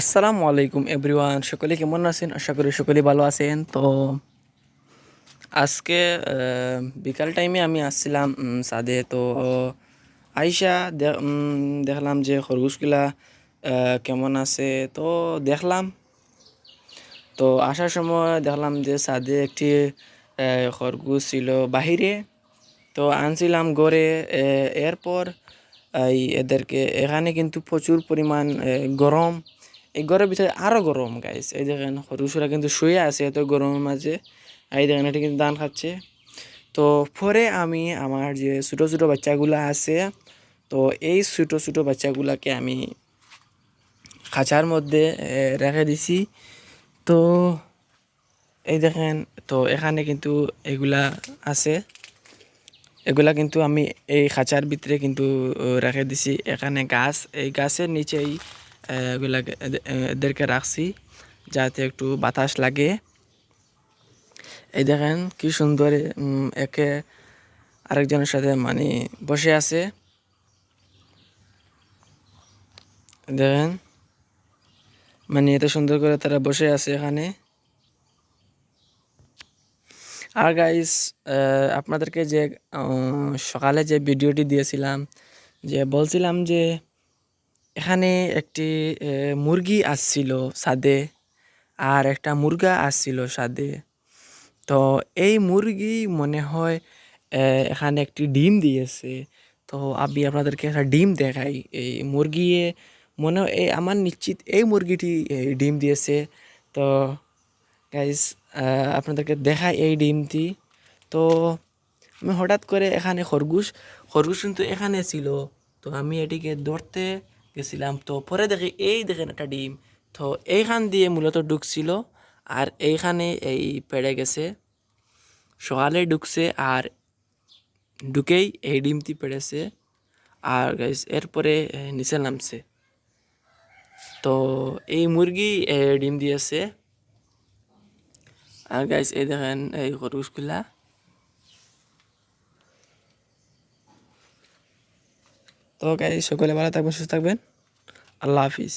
আসসালামু আলাইকুম এভরিওয়ান, সকলে কেমন আছেন? আশা করি সকলে ভালো আছেন। তো আজকে বিকাল টাইমে আমি আসছিলাম সাদে। তো আইসা দেখলাম যে খরগোশগুলা কেমন আছে? তো দেখলাম। তো আসার সময় দেখলাম যে সাদে একটি খরগোশ ছিল বাহিরে। তো আনছিলাম গড়ে এরপর এই এদেরকে এখানে কিন্তু প্রচুর পরিমাণ গরম। এই ঘরের ভিতরে আরও গরম গাইস এই দেখেন খরগোশরা কিন্তু শুয়ে আছে এত গরমের মাঝে। এই দেখেন, এটা কিন্তু ধান খাচ্ছে। তো পরে আমি আমার যে ছোটো ছোটো বাচ্চাগুলো আছে, তো এই ছোটো ছোটো বাচ্চাগুলাকে আমি খাঁচার মধ্যে রেখে দিছি। তো এই দেখেন, তো এখানে কিন্তু এগুলা আছে। এগুলা কিন্তু আমি এই খাঁচার ভিতরে কিন্তু রেখে দিছি। এখানে গাছ, এই গাছের নিচেই এগুলাকে এদেরকে রাখছি যাতে একটু বাতাস লাগে। এই দেখেন কি সুন্দর একে আরেকজনের সাথে মানে বসে আছে। দেখেন মানে এত সুন্দর করে তারা বসে আছে এখানে। আর গাইস আপনাদেরকে যে সকালে যে ভিডিওটি দিয়েছিলাম, যে বলছিলাম যে এখানে একটি মুরগি আসছিল সাদে আর একটা মুরগা আসছিল সাদে। তো এই মুরগি মনে হয় এখানে একটি ডিম দিয়েছে। তো আমি আপনাদেরকে একটা ডিম দেখাই। এই মুরগি, মনে হয় এই আমার নিশ্চিত এই মুরগিটি এই ডিম দিয়েছে। তো গাইস আপনাদেরকে দেখাই এই ডিমটি। তো আমি হঠাৎ করে এখানে খরগোশ খরগোশ কিন্তু এখানে ছিল। তো আমি এটিকে ধরতে গেছিলাম। তো পরে দেখি এই দেখেন একটা ডিম। তো এইখান দিয়ে মূলত ঢুকছিল আর এইখানে এই পেড়ে গেছে। সকালে ঢুকছে আর ঢুকেই এই ডিমটি পেড়েছে। আর গাইস এরপরে নিচে নামছে। তো এই মুরগি ডিম দিয়েছে। আর গাইস এই দেখেন এই খরগোশগুলা তো গাইস সকলে ভালো থাকবেন, সুস্থ থাকবেন। আল্লাহ হাফিজ